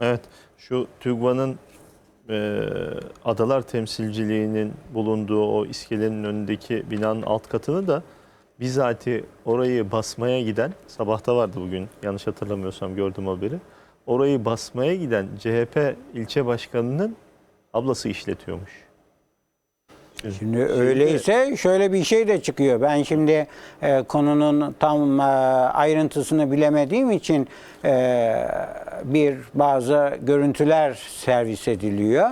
Evet, şu TÜGVA'nın e, adalar temsilciliğinin bulunduğu o iskelenin önündeki binanın alt katını da bizatihi orayı basmaya giden, sabahta vardı bugün yanlış hatırlamıyorsam gördüm haberi. Orayı basmaya giden CHP ilçe başkanının ablası işletiyormuş. Şimdi öyleyse şöyle bir şey de çıkıyor. Ben şimdi e, konunun tam e, ayrıntısını bilemediğim için e, bir bazı görüntüler servis ediliyor.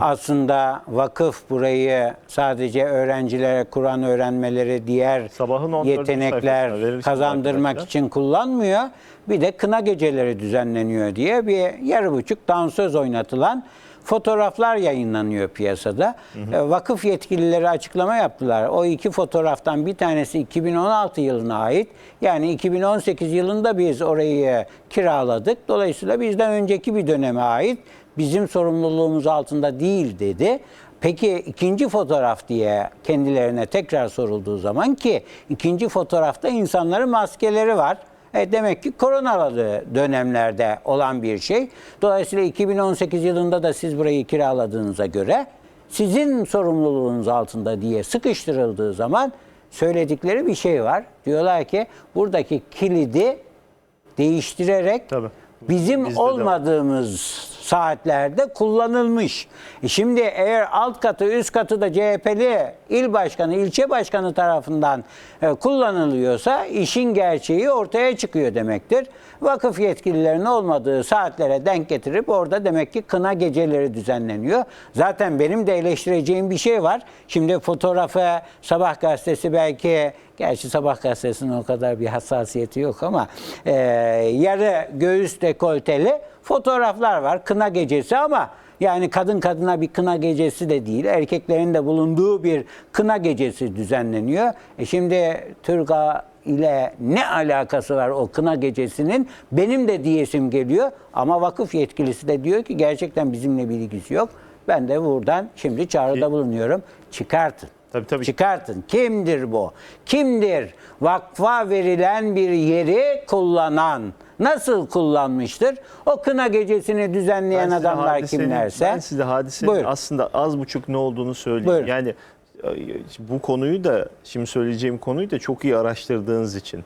Aslında vakıf burayı sadece öğrencilere Kur'an öğrenmeleri, diğer Sabahın 14. yetenekler kazandırmak arkadaşlar. için kullanmıyor. Bir de kına geceleri düzenleniyor diye bir yarı buçuk dansöz oynatılan fotoğraflar yayınlanıyor piyasada. E, Vakıf yetkilileri açıklama yaptılar. O iki fotoğraftan bir tanesi 2016 yılına ait. Yani 2018 yılında biz orayı kiraladık. Dolayısıyla bizden önceki bir döneme ait. Bizim sorumluluğumuz altında değil dedi. Peki ikinci fotoğraf diye kendilerine tekrar sorulduğu zaman ki ikinci fotoğrafta insanların maskeleri var. E demek ki koronalı dönemlerde olan bir şey. Dolayısıyla 2018 yılında da siz burayı kiraladığınıza göre sizin sorumluluğunuz altında diye sıkıştırıldığı zaman söyledikleri bir şey var. Diyorlar ki buradaki kilidi değiştirerek Tabii. bizim Bizde de var. olmadığımız saatlerde kullanılmış. E Şimdi eğer alt katı üst katı da CHP'li il başkanı, ilçe başkanı tarafından e, kullanılıyorsa işin gerçeği ortaya çıkıyor demektir. Vakıf yetkililerinin olmadığı saatlere denk getirip orada demek ki kına geceleri düzenleniyor. Zaten benim de eleştireceğim bir şey var. Şimdi fotoğrafı Sabah gazetesi belki Gerçi Sabah gazetesinin o kadar bir hassasiyeti yok ama e, yarı göğüs dekolteli fotoğraflar var. Kına gecesi ama yani kadın kadına bir kına gecesi de değil. Erkeklerin de bulunduğu bir kına gecesi düzenleniyor. E şimdi Türga ile ne alakası var o kına gecesinin? Benim de diyesim geliyor ama vakıf yetkilisi de diyor ki gerçekten bizimle bir ilgisi yok. Ben de buradan şimdi çağrıda bulunuyorum. Çıkartın. Tabii, tabii. Çıkartın. Kimdir bu? Kimdir? Vakfa verilen bir yeri kullanan. Nasıl kullanmıştır? O kına gecesini düzenleyen Ben adamlar hadisenin- kimlerse. Ben size hadisenin Buyurun. aslında az buçuk ne olduğunu söyleyeyim. Buyurun. Yani e, bu konuyu da şimdi söyleyeceğim konuyu da çok iyi araştırdığınız için.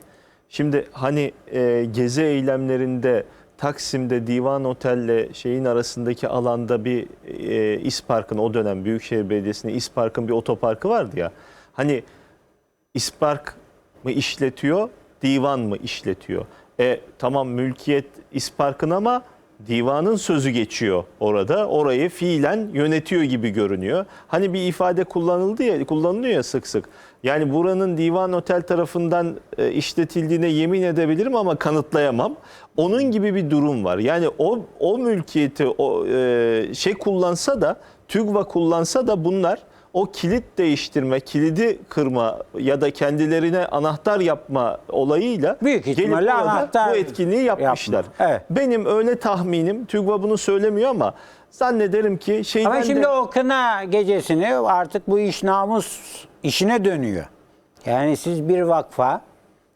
Şimdi hani e, gezi eylemlerinde Taksim'de Divan Otel'le şeyin arasındaki alanda bir e, İspark'ın o dönem Büyükşehir Belediyesi'nin İspark'ın bir otoparkı vardı ya. Hani İspark mı işletiyor, divan mı işletiyor? E tamam mülkiyet İspark'ın ama divanın sözü geçiyor orada. Orayı fiilen yönetiyor gibi görünüyor. Hani bir ifade kullanıldı ya, kullanılıyor ya sık sık. Yani buranın divan otel tarafından e, işletildiğine yemin edebilirim ama kanıtlayamam. Onun gibi bir durum var. Yani o o mülkiyeti o e, şey kullansa da TÜGVA kullansa da bunlar o kilit değiştirme, kilidi kırma ya da kendilerine anahtar yapma olayıyla Büyük gelip orada anahtar bu etkinliği yapmışlar. yapma. Evet. Benim öyle tahminim, TÜGVA bunu söylemiyor ama zannederim ki şeyden Ama şimdi de... o kına gecesini artık bu iş namus işine dönüyor. Yani siz bir vakfa,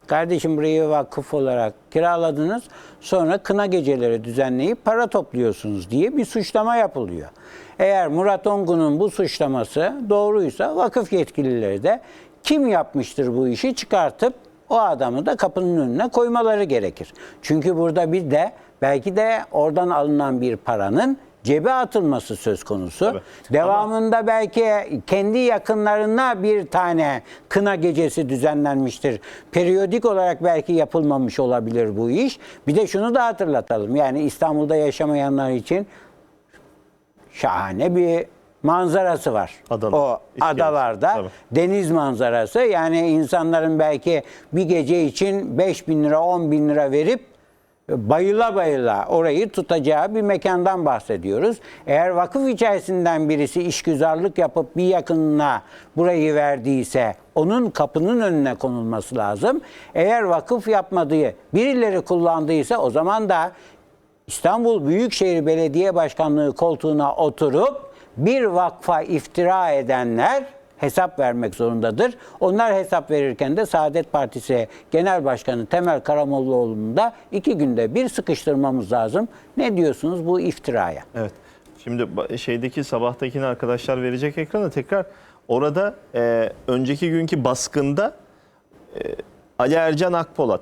kardeşim burayı vakıf olarak kiraladınız, sonra kına geceleri düzenleyip para topluyorsunuz diye bir suçlama yapılıyor. Eğer Murat Ongun'un bu suçlaması doğruysa vakıf yetkilileri de kim yapmıştır bu işi çıkartıp o adamı da kapının önüne koymaları gerekir. Çünkü burada bir de belki de oradan alınan bir paranın cebe atılması söz konusu. Tabii. Devamında belki kendi yakınlarına bir tane kına gecesi düzenlenmiştir. Periyodik olarak belki yapılmamış olabilir bu iş. Bir de şunu da hatırlatalım. Yani İstanbul'da yaşamayanlar için şahane bir manzarası var. Adalar, O iskelesi. adalarda Tabii. deniz manzarası. Yani insanların belki bir gece için 5 bin lira 10 bin lira verip bayıla bayıla orayı tutacağı bir mekandan bahsediyoruz. Eğer vakıf içerisinden birisi işgüzarlık yapıp bir yakınına burayı verdiyse onun kapının önüne konulması lazım. Eğer vakıf yapmadığı birileri kullandıysa o zaman da İstanbul Büyükşehir Belediye Başkanlığı koltuğuna oturup bir vakfa iftira edenler hesap vermek zorundadır. Onlar hesap verirken de Saadet Partisi Genel Başkanı Temel Karamollaoğlu'nu da iki günde bir sıkıştırmamız lazım. Ne diyorsunuz bu iftiraya? Evet. Şimdi şeydeki sabahtakini arkadaşlar verecek ekrana tekrar orada e, önceki günkü baskında e, Ali Ercan Akpolat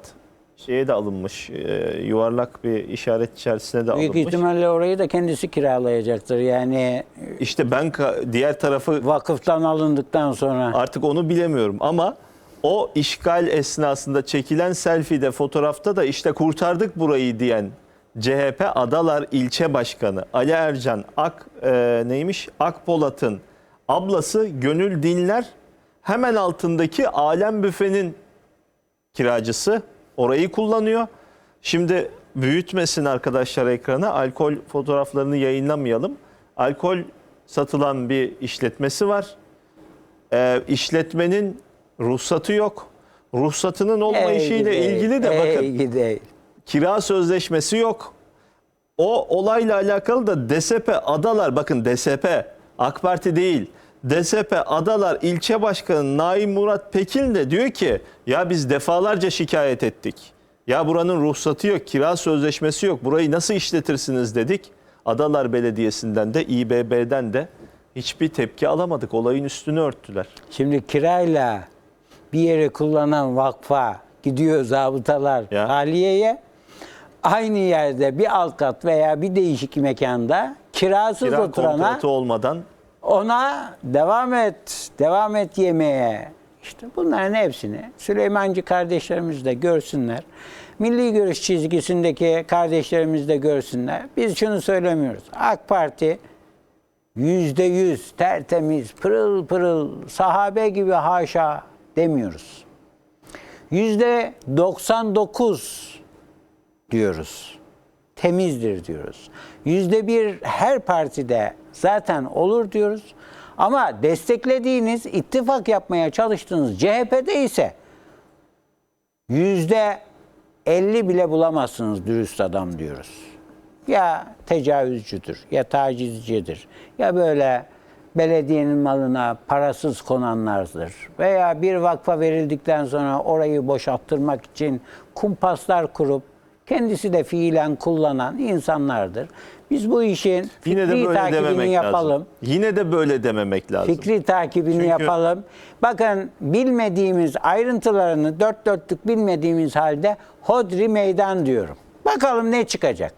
şeye de alınmış. e, yuvarlak bir işaret içerisine de Büyük alınmış. ihtimalle orayı da kendisi kiralayacaktır. Yani İşte ben ka- diğer tarafı vakıftan alındıktan sonra. Artık onu bilemiyorum ama o işgal esnasında çekilen selfie'de fotoğrafta da işte kurtardık burayı diyen CHP Adalar ilçe başkanı Ali Ercan Ak e, neymiş Akpolat'ın ablası Gönül Dinler hemen altındaki Alem Büfe'nin kiracısı orayı kullanıyor. Şimdi büyütmesin arkadaşlar ekrana. Alkol fotoğraflarını yayınlamayalım. Alkol satılan bir işletmesi var. Ee, işletmenin ruhsatı yok. Ruhsatının olmayışıyla Ey gidi, ilgili de bakın ey gidi. kira sözleşmesi yok. O olayla alakalı da DSP Adalar bakın DSP AK Parti değil. DSP Adalar ilçe başkanı Naim Murat Pekin de diyor ki ya biz defalarca şikayet ettik. Ya buranın ruhsatı yok, kira sözleşmesi yok. Burayı nasıl işletirsiniz dedik. Adalar Belediyesi'nden de İBB'den de hiçbir tepki alamadık. Olayın üstünü örttüler. Şimdi kirayla bir yere kullanan vakfa gidiyor zabıtalar Ya. tahliyeye. Aynı yerde bir alt kat veya bir değişik mekanda kirasız Kira oturana kontratı olmadan ona devam et, devam et yemeğe. İşte bunların hepsini Süleymancı kardeşlerimiz de görsünler. Milli görüş çizgisindeki kardeşlerimiz de görsünler. Biz şunu söylemiyoruz. AK Parti yüzde yüz tertemiz, pırıl pırıl, sahabe gibi haşa demiyoruz. Yüzde 99 diyoruz. Temizdir diyoruz. Yüzde bir her partide zaten olur diyoruz. Ama desteklediğiniz, ittifak yapmaya çalıştığınız CHP'de ise yüzde 50 bile bulamazsınız dürüst adam diyoruz. Ya tecavüzcüdür, ya tacizcidir, ya böyle belediyenin malına parasız konanlardır. Veya bir vakfa verildikten sonra orayı boşalttırmak için kumpaslar kurup kendisi de fiilen kullanan insanlardır. Biz bu işin yine de fikri böyle takibini dememek yapalım. lazım. Yine de böyle dememek lazım. Fikri takibini Çünkü- yapalım. Bakın bilmediğimiz ayrıntılarını dört dörtlük bilmediğimiz halde hodri meydan diyorum. Bakalım ne çıkacak?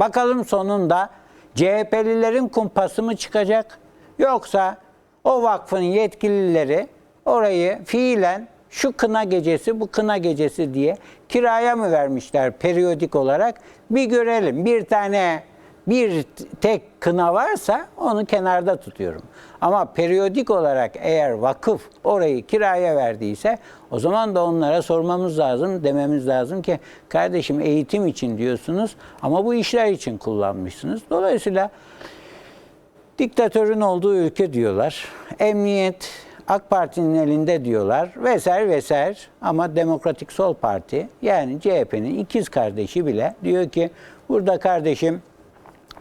Bakalım sonunda CHP'lilerin kumpası mı çıkacak? Yoksa o vakfın yetkilileri orayı fiilen şu kına gecesi bu kına gecesi diye kiraya mı vermişler periyodik olarak? Bir görelim. Bir tane bir tek kına varsa onu kenarda tutuyorum. Ama periyodik olarak eğer vakıf orayı kiraya verdiyse o zaman da onlara sormamız lazım, dememiz lazım ki kardeşim eğitim için diyorsunuz ama bu işler için kullanmışsınız. Dolayısıyla diktatörün olduğu ülke diyorlar. Emniyet AK Parti'nin elinde diyorlar. Vesaire vesaire ama Demokratik Sol Parti yani CHP'nin ikiz kardeşi bile diyor ki burada kardeşim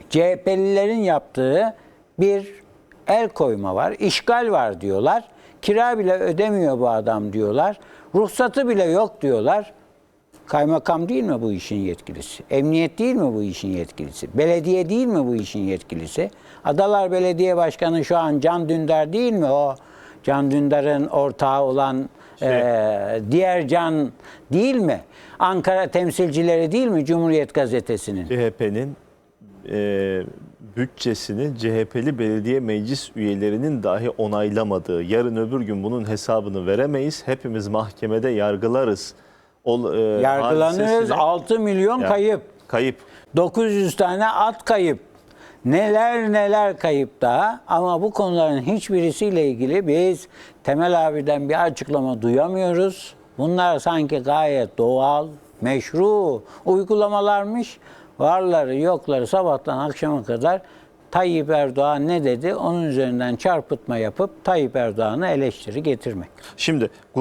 CHP'lilerin yaptığı bir el koyma var, işgal var diyorlar. Kira bile ödemiyor bu adam diyorlar. Ruhsatı bile yok diyorlar. Kaymakam değil mi bu işin yetkilisi? Emniyet değil mi bu işin yetkilisi? Belediye değil mi bu işin yetkilisi? Adalar Belediye Başkanı şu an Can Dündar değil mi o? Can Dündar'ın ortağı olan eee, diğer Can değil mi? Ankara temsilcileri değil mi Cumhuriyet Gazetesi'nin? CHP'nin e, bütçesini CHP'li belediye meclis üyelerinin dahi onaylamadığı, yarın öbür gün bunun hesabını veremeyiz, hepimiz mahkemede yargılarız. Ol, e, Yargılanıyoruz. hadisesine- 6 milyon Ya, kayıp. Kayıp. 900 tane at kayıp. Neler neler kayıp daha ama bu konuların hiçbirisiyle ilgili biz Temel abiden bir açıklama duyamıyoruz. Bunlar sanki gayet doğal, meşru uygulamalarmış. Varları yokları sabahtan akşama kadar Tayyip Erdoğan ne dedi onun üzerinden çarpıtma yapıp Tayyip Erdoğan'a eleştiri getirmek. Şimdi